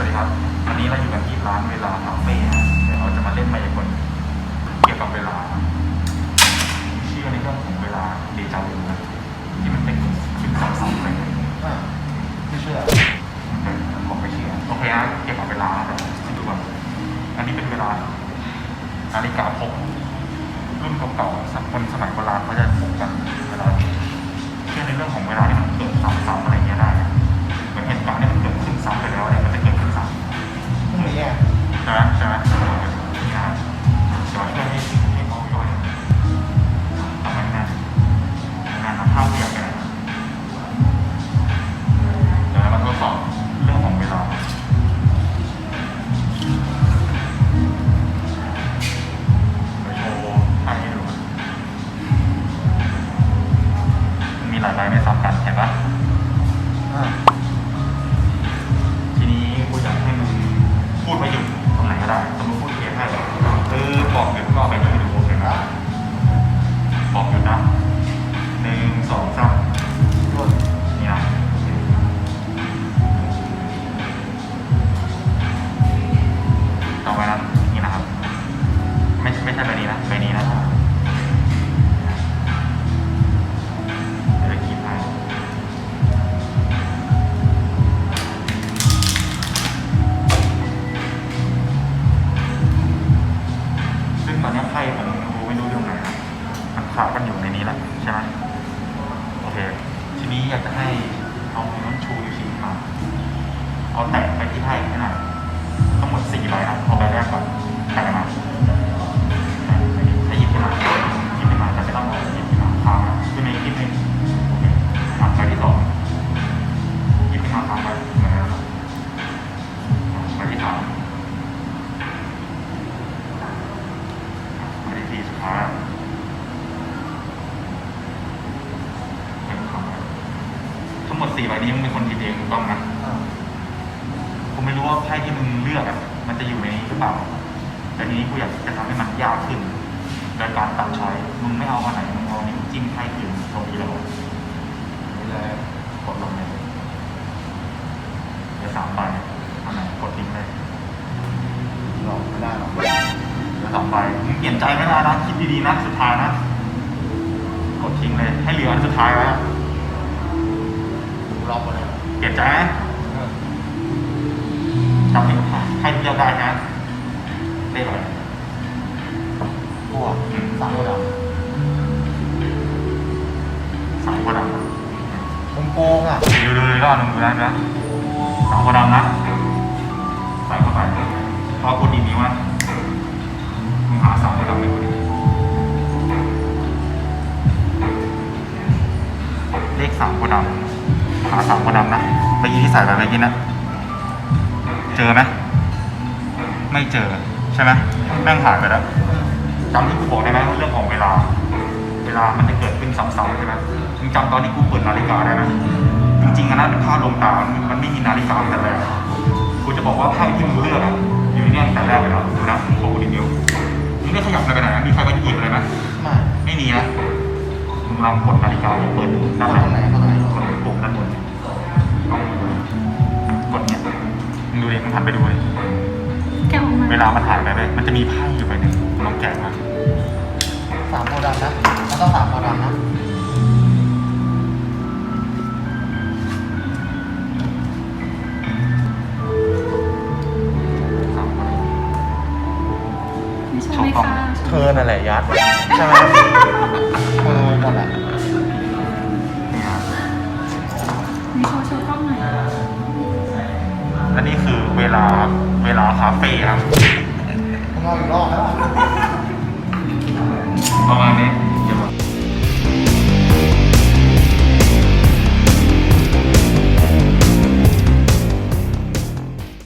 วัสดีครับ วันนี้เราอยู่กันที่ร้านเวลาคาเฟ่ฮะเดี๋ยวเราจะมาเล่นมายากลเกี่ยวกับเวลาเชื่อในเรื่องของเวลาเดจาวูนะที่มันเป็นขึ้นซ้ำๆไปเลยอ่าไม่เชื่อเออผมไม่เชื่อโอเคฮะเกี่ยวกับเวลาแต่ที่ดูก่อนอันนี้เป็นเวลานาฬิกาพกรุ่นเก่าๆสักคนสมัยโบราณเขาจะพกกันเวลาเชื่อในเรื่องของเวลาที่มันเกิดซ้ำๆอะไอะใช่ เอาน้ำชูยูชิมาเอาแตะไปที่ไพ่ขนาดทั้งหมดสี่ใบนะเอาใบแรกก่อนแตะมา สี่ใบนี้มึงเป็นคนคิดเองถูกต้องนะอ่ากูไม่รู้ว่าไพ่ที่มึงเลือกอะมันจะอยู่ในนี้หรือเปล่า แต่ทีนี้กูอยากจะทำให้มันยากขึ้นโดยการตัดช้อยมึงไม่เอาอันไหนมึงเอานิ้วจิ้มไพ่อื่นตรงนี้แล้วนี่เลยกดลงเลยเหลือสามใบอันไหนกดทิ้งเลยหลอกไม่ได้หรอกเหลือสองใบมึงเปลี่ยนใจไม่ได้นะคิดดีๆนะสุดท้ายนะกดทิ้งเลย ให้เหลืออันสุดท้ายไว้ เลยเปลี่ยนใจไหมเออจำให้ให้เลือกได้นะเลขอะไรกูอะสามโพธิ์ดสามโพธิ์ดำำมึงโกงอะดูดูเลยก็หนึ่งดูนะนะสามโพธิ์ดำนะใส่เข้าไปพอกดดีนิ้วนะมึงหาสามโพธิ์ดำเลยคนเลขสามโพธิ์ดำ หาสามโพธิ์ดำนะเมื่อกี้ที่ใส่ไปเมื่อกี้นะเจอไหมไม่เจอใช่ไหมแม่งหายไปแล้วจำที่กูบอกได้ไหมเรื่องของเวลา เวลามันจะเกิดขึ้นซ้ำๆใช่ไหมมึงจำตอนที่กูเปิดนาฬิกาได้ไหมจริงๆอันนั้นเป็นภาพลวงตา มันมันไม่มีนาฬิกาแต่แรกกูจะบอกว่าไพ่ที่มึงเลือกอะอยู่ในเนี่ยตั้งแต่แรกเลยนะดูนะโอ้โหดินิ้วมึงไม่ขยับอะไรไปไหนมีใครมาหยิบอะไรไหมไม่ไม่มีนะมึงลองกดนาฬิกาเปิดดู ลามันหายไปเลยมันจะมีไพ่อยู่ใบหนึ่งมึงลองแกะมาสามโพธิ์ดำนะมันต้องสามโพธิ์ดำนะสามคนไม่ใช่ค่ะเธอนั่นแหละยัดใช่ไหมเออนั่นแหละนี่ครับมีโชว์โชว์กล้องหน่อย และนี่คือเวลาเวลาคาเฟ่ครับมึงเอาอีกรอบแล้ว ประมาณนี้เ